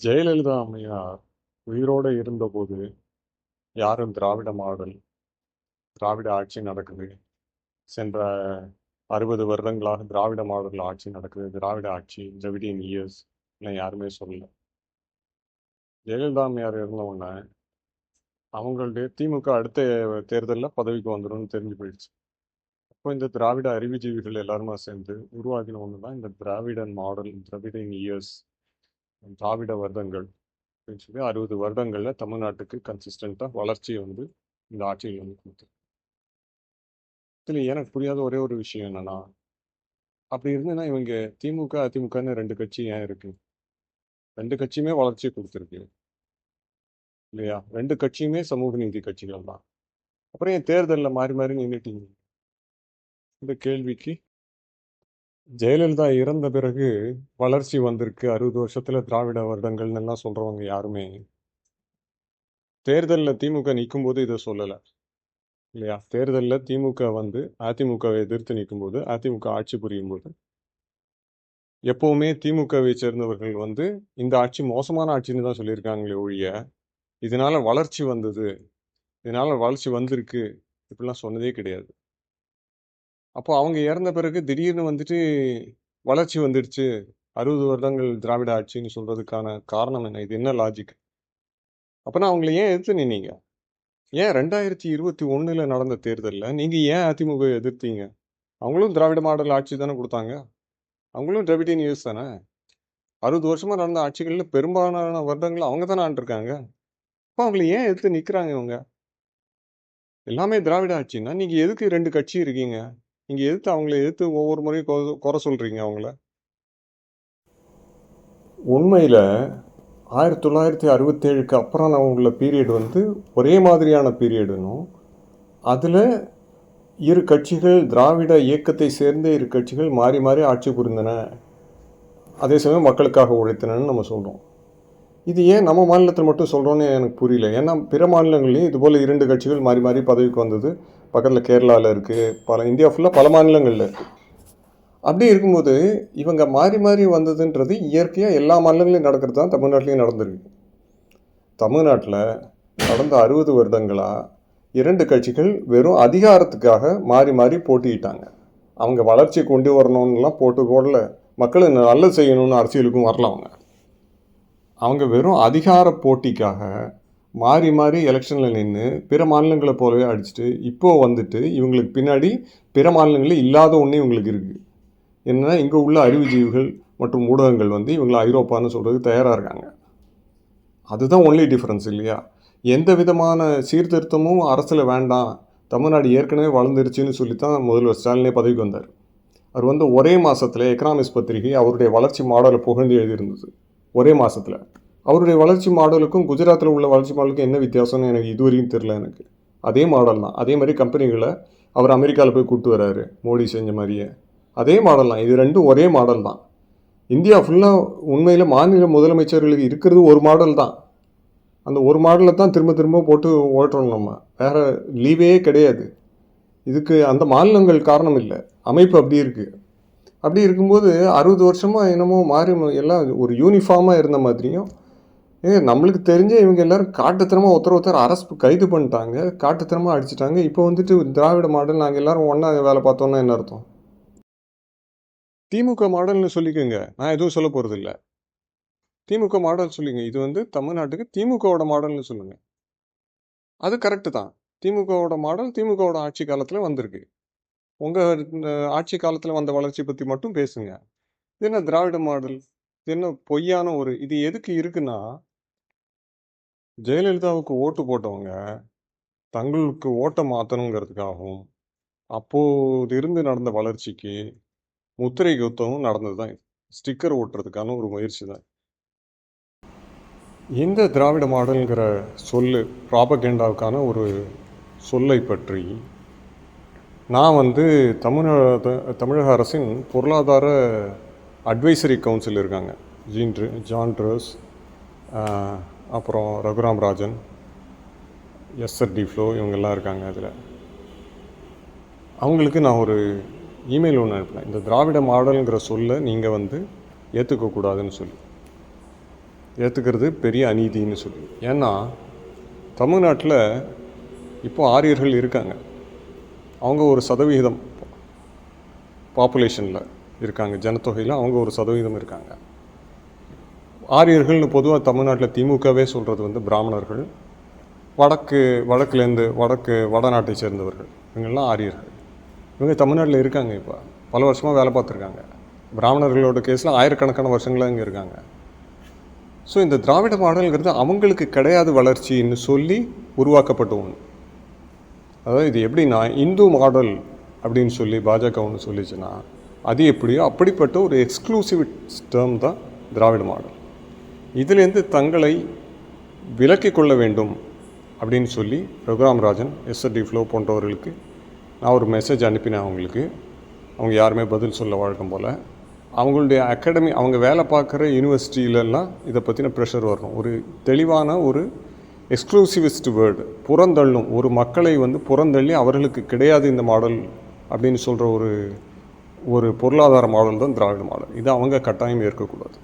ஜெயலலிதா அம்மையார் உயிரோடு இருந்தபோது யாரும் திராவிட மாடல் திராவிட ஆட்சி நடக்குது. சென்ற அறுபது வருடங்களாக திராவிட மாடல் ஆட்சி நடக்குது. திராவிட ஆட்சி ஜெவிடின் இயர்ஸ் யாருமே சொல்லல. ஜெயலலிதா அம்மையார் இருந்தவுடனே அவங்களுடைய திமுக அடுத்த தேர்தலில் பதவிக்கு வந்துடும் தெரிஞ்சு போயிடுச்சு. அப்போ இந்த திராவிட அறிவுஜீவிகள் எல்லாருமா சேர்ந்து உருவாக்கின ஒன்று தான் இந்த திராவிடன் மாடல் திராவிடன் இயர்ஸ் திராவிட வருடங்கள் அப்படின்னு சொல்லி அறுபது வருடங்களில் தமிழ்நாட்டுக்கு கன்சிஸ்டண்ட்டாக வளர்ச்சியை வந்து இந்த ஆட்சியில் வந்து கொடுத்து இதில் எனக்கு புரியாத ஒரே ஒரு விஷயம் என்னன்னா அப்படி இருந்ததுன்னா இவங்க திமுக அதிமுகன்னு ரெண்டு கட்சி ஏன் இருக்கு? ரெண்டு கட்சியுமே வளர்ச்சி கொடுத்துருக்கு. இல்லையா? ரெண்டு கட்சியுமே சமூக நீதி கட்சிகள் தான். அப்புறம் ஏன் தேர்தலில் மாறி மாறி நின்றுட்டீங்க இந்த கேள்விக்கு ஜெயலலிதா இறந்த பிறகு வளர்ச்சி வந்திருக்கு. அறுபது வருஷத்துல திராவிட வருடங்கள்னு எல்லாம் சொல்றவங்க யாருமே. தேர்தலில் திமுக நிற்கும் போது இதை சொல்லலை. இல்லையா? தேர்தலில் திமுக வந்து அதிமுகவை எதிர்த்து நிற்கும் போது அதிமுக ஆட்சி புரியும் போது எப்பவுமே திமுகவை சேர்ந்தவர்கள் வந்து இந்த ஆட்சி மோசமான ஆட்சின்னு தான் சொல்லியிருக்காங்களே ஒழிய இதனால வளர்ச்சி வந்தது இதனால வளர்ச்சி வந்திருக்கு இப்படிலாம் சொன்னதே கிடையாது. அப்போ அவங்க இறந்த பிறகு திடீர்னு வந்துட்டு வளர்ச்சி வந்துடுச்சு. அறுபது வருடங்கள் திராவிட ஆட்சின்னு சொல்கிறதுக்கான காரணம் என்ன? இது என்ன லாஜிக் அப்போனா அவங்கள ஏன் எதிர்த்து நின்னீங்க? ஏன் ரெண்டாயிரத்தி இருபத்தி ஒன்றில் நடந்த தேர்தலில் நீங்கள் ஏன் அதிமுக எதிர்த்தீங்க? அவங்களும் திராவிட மாடல் ஆட்சி தானே கொடுத்தாங்க. அவங்களும் திராவிடியன் யூஸ் தானே? அறுபது வருஷமாக நடந்த ஆட்சிகளில் பெரும்பாலான வருடங்கள் அவங்க தானே ஆண்டிருக்காங்க. அப்போ அவங்கள ஏன் எதிர்த்து நிற்கிறாங்க இவங்க? எல்லாமே திராவிட ஆட்சின்னா நீங்கள் எதுக்கு ரெண்டு கட்சி இருக்கீங்க? நீங்க எதிர்த்து அவங்கள எதிர்த்து ஒவ்வொரு முறையும் கொ- குறை சொல்றீங்க அவங்கள? உண்மையில் ஆயிரத்தி தொள்ளாயிரத்தி அறுபத்தேழுக்கு அப்புறம் நான் உள்ள பீரியட் வந்து ஒரே மாதிரியான பீரியடுனும் அதில் இரு கட்சிகள் திராவிட இயக்கத்தை சேர்ந்த இரு கட்சிகள் மாறி மாறி ஆட்சி புரிந்தன. அதே சமயம் மக்களுக்காக உழைத்தனன்னு நம்ம சொல்கிறோம் இது ஏன் நம்ம மாநிலத்தில் மட்டும் சொல்கிறோன்னு எனக்கு புரியல. ஏன்னா பிற மாநிலங்கள்லையும் இது போல் இரண்டு கட்சிகள் மாறி மாறி பதவிக்கு வந்தது. பக்கத்தில் கேரளாவில் இருக்குது பல இந்தியா ஃபுல்லாக பல மாநிலங்களில் இருக்குது அப்படி இருக்கும்போது இவங்க மாறி மாறி வந்ததுன்றது இயற்கையாக எல்லா மாநிலங்களையும் நடக்கிறது தான் தமிழ்நாட்டிலையும் நடந்திருக்கு. தமிழ்நாட்டில் கடந்த அறுபது வருடங்களாக இரண்டு கட்சிகள் வெறும் அதிகாரத்துக்காக மாறி மாறி போட்டியிட்டாங்க. அவங்க வளர்ச்சி கொண்டு வரணும்லாம் போட்டு போடல. மக்களை நல்லது செய்யணும்னு அரசியலுக்கும் வரல அவங்க. அவங்க வெறும் அதிகார போட்டிக்காக மாறி மாறி எலெக்ஷனில் நின்று பிற மாநிலங்களை போலவே அடிச்சுட்டு இப்போது வந்துட்டு இவங்களுக்கு பின்னாடி பிற மாநிலங்களில் இல்லாத ஒன்று இவங்களுக்கு இருக்குது என்னென்னா இங்கே உள்ள அறிவுஜீவிகள் மற்றும் ஊடகங்கள் வந்து இவங்களை ஐரோப்பான்னு சொல்கிறதுக்கு தயாராக இருக்காங்க. அதுதான் ஒன்லி டிஃப்ரென்ஸ் இல்லையா? எந்த விதமான சீர்திருத்தமும் அரசில் வேண்டாம். தமிழ்நாடு ஏற்கனவே வளர்ந்துருச்சுன்னு சொல்லி தான் முதல்வர் ஸ்டாலினே பதவிக்கு வந்தார். அவர் வந்து ஒரே மாதத்தில் எக்கனாமிக்ஸ் பத்திரிகை அவருடைய வளர்ச்சி மாடலை புகழ்ந்து எழுதியிருந்தது. ஒரே மாதத்தில் அவருடைய வளர்ச்சி மாடலுக்கும் குஜராத்தில் உள்ள வளர்ச்சி மாடலுக்கும் என்ன வித்தியாசம்னு எனக்கு இதுவரையும் தெரில எனக்கு. அதே மாடல் தான். அதே மாதிரி கம்பெனிகளை அவர் அமெரிக்காவில் போய் கூப்பிட்டு வர்றாரு மோடி செஞ்ச மாதிரியே. அதே மாடல் தான். இது ரெண்டும் ஒரே மாடல் தான். இந்தியா ஃபுல்லாக உண்மையில் மாநில முதலமைச்சர்களுக்கு இருக்கிறது ஒரு மாடல் தான். அந்த ஒரு மாடலை தான் திரும்ப திரும்ப போட்டு ஓட்டுறோம் நம்ம. வேற லீவே கிடையாது. இதுக்கு அந்த மாநிலங்கள் காரணம் இல்லை. அமைப்பு அப்படி இருக்குது அப்படி இருக்கும்போது அறுபது வருஷமாக என்னமோ மாறி எல்லாம் ஒரு யூனிஃபார்மாக இருந்த மாதிரியும் ஏ நம்மளுக்கு தெரிஞ்ச இவங்க எல்லாரும் காட்டுத்தனமாக ஒருத்தர் ஒருத்தர் அரசு கைது பண்ணிட்டாங்க காட்டுத்தனமாக அடிச்சிட்டாங்க. இப்போ வந்துட்டு திராவிட மாடல் நாங்கள் எல்லாரும் ஒன்றா வேலை பார்த்தோன்னா என்ன அர்த்தம்? திமுக மாடல்னு சொல்லிக்கோங்க. நான் எதுவும் சொல்ல போகிறது இல்லை திமுக மாடல் சொல்லிங்க. இது வந்து தமிழ்நாட்டுக்கு திமுகவோட மாடல்னு சொல்லுங்க. அது கரெக்டு தான். திமுகவோட மாடல் திமுகவோட ஆட்சி காலத்தில் வந்திருக்கு. உங்கள் ஆட்சி காலத்தில் வந்த வளர்ச்சி பற்றி மட்டும் பேசுங்க. இது என்ன திராவிட மாடல்? இது என்ன பொய்யான ஒரு இது எதுக்கு இருக்குன்னா ஜெயலலிதாவுக்கு ஓட்டு போட்டவங்க தங்களுக்கு ஓட்டை மாற்றணுங்கிறதுக்காகவும் அப்போது இருந்து நடந்த வளர்ச்சிக்கு முத்திரை குத்தமும் நடந்தது தான் ஸ்டிக்கர் ஓட்டுறதுக்கான ஒரு முயற்சி தான் இந்த திராவிட மாடல்ங்கிற சொல்லு ப்ராபகேண்டாவுக்கான ஒரு சொல்லை பற்றி நான் வந்து தமிழக தமிழக அரசின் பொருளாதார அட்வைசரி கவுன்சில் இருக்காங்க. ஜீன் ட்ரு- ஜான் ட்ரஸ் அப்புறம் Raghuram Rajan Esther Duflo இவங்கெல்லாம் இருக்காங்க அதில் அவங்களுக்கு நான் ஒரு இமெயில் ஒன்று அனுப்பினேன். இந்த திராவிட மாடலுங்கிற சொல்லை நீங்கள் வந்து ஏற்றுக்கக்கூடாதுன்னு சொல்லி. ஏற்றுக்கிறது பெரிய அநீதின்னு சொல்லி. ஏன்னா தமிழ்நாட்டில் இப்போ ஆரியர்கள் இருக்காங்க. அவங்க ஒரு சதவிகிதம் பாப்புலேஷனில் இருக்காங்க. ஜனத்தொகையில் அவங்க ஒரு சதவீதம் இருக்காங்க. ஆரியர்கள்னு பொதுவாக தமிழ்நாட்டில் திமுகவே சொல்கிறது வந்து பிராமணர்கள். வடக்கு வடக்குலேருந்து வடக்கு வடநாட்டை சேர்ந்தவர்கள். இவங்கெல்லாம் ஆரியர்கள். இவங்க தமிழ்நாட்டில் இருக்காங்க இப்போ. பல வருஷமாக வேலை பார்த்துருக்காங்க. பிராமணர்களோட கேஸில் ஆயிரக்கணக்கான வருஷங்களாக இங்கே இருக்காங்க. ஸோ இந்த திராவிட மாடல்ங்கிறது அவங்களுக்கு கிடையாது வளர்ச்சின்னு சொல்லி உருவாக்கப்பட்ட ஒன்று அதாவது இது எப்படின்னா இந்து மாடல் அப்படின்னு சொல்லி பாஜக ஒன்று சொல்லிச்சுன்னா அது எப்படியோ அப்படிப்பட்ட ஒரு எக்ஸ்க்ளூசிவ் டேர்ம் தான் திராவிட மாடல். இதிலிருந்து தங்களை விலக்கிக் கொள்ள வேண்டும் அப்படின்னு சொல்லி ரகுராம் ராஜன் எஸ்ஆர்டி ஃப்ளோ போன்றவர்களுக்கு நான் ஒரு மெசேஜ் அனுப்பினேன் அவங்களுக்கு. அவங்க யாருமே பதில் சொல்ல வழக்கம் போல். அவங்களுடைய அகாடமி அவங்க வேலை பார்க்குற யூனிவர்சிட்டியிலலாம் இதை பற்றின ப்ரெஷர் வரணும். ஒரு தெளிவான ஒரு எக்ஸ்க்ளூசிவிஸ்ட் வேர்டு புறந்தள்ளும். ஒரு மக்களை வந்து புறந்தள்ளி அவர்களுக்கு கிடையாது இந்த மாடல் அப்படின்னு சொல்கிற ஒரு ஒரு பொருளாதார மாடல் தான் திராவிட மாடல் இது அவங்க கட்டாயம் ஏற்கக்கூடாது.